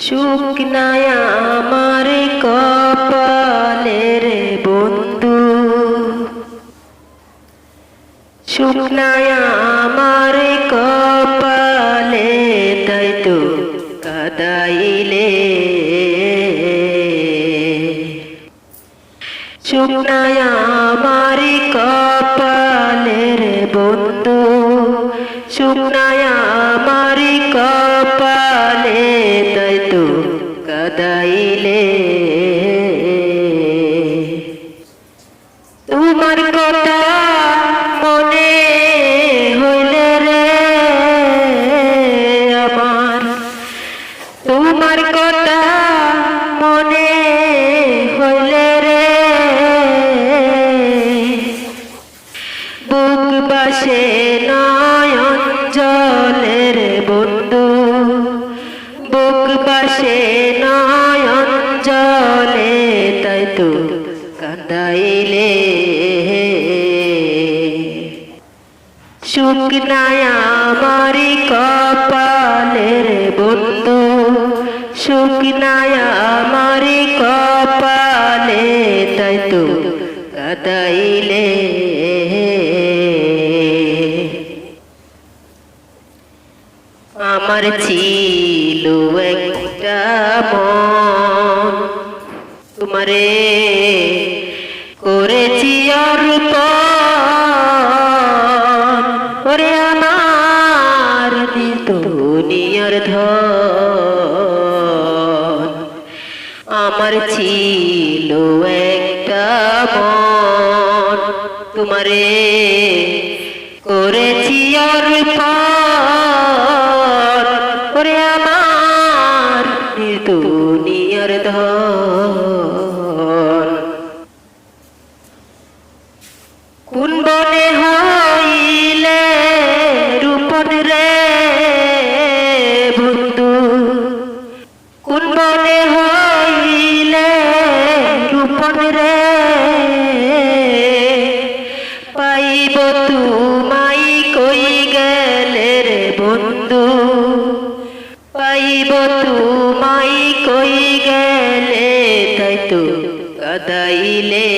শুকনায় আমার কপালের বন্ধু। শুকনায় আমার কপালে তাই তো কাদাইলে। শুকনায় আমার কপালের বন্ধু। শুকনায় আমার কপালে তাই তো কাদাইলে। তোমার কথা মনে হইলে রে আমার। তোমার কথা মনে হইলে রে বুক বাসে নয়ন জলে তাই তো কাদাইলে শুকনায় কপালে কপালের বন্ধু। শুকনায় কপাল কপালে আমার ছিল একটা মন। তোমারে করেছি অর্পণ। ওরে আমার দুনিয়ার ধন। আমার ছিল একটা মন। তোমারে করেছি অর্পণ। বনে হইলে রূপন রে বন্ধু। কোন বনে হইলে রূপন রে পাইব তুমাই কই গেলে রে বন্ধু। পাইব তুমাই কই গেলে তাই তো কাদাইলে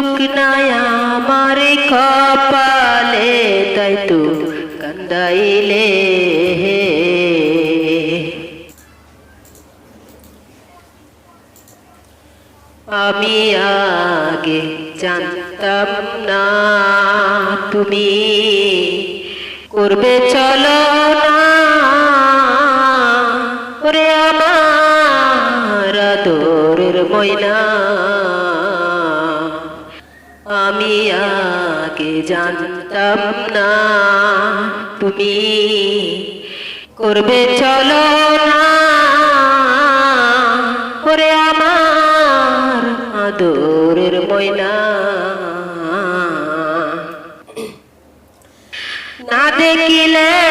শুকনায় আমার কপালে তাই তো কান্দাইলে আমি আগে জানতাম না তুমি করবে চলো না। ওরে আমার আমি আগে জানতাম না। তুমি করবে চলো না। ওরে আমার আদরের ময়না। না দেখিলে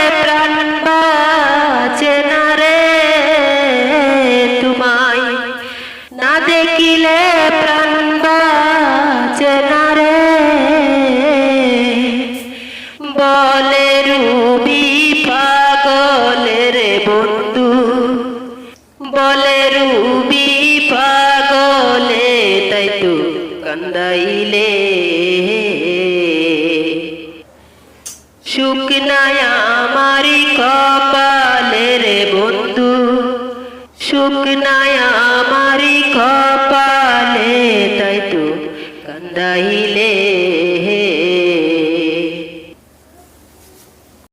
রুবি পাগলে তাই তু কান্দাইলে। শুকনায় আমারি কপালের বন্ধু শুকনায়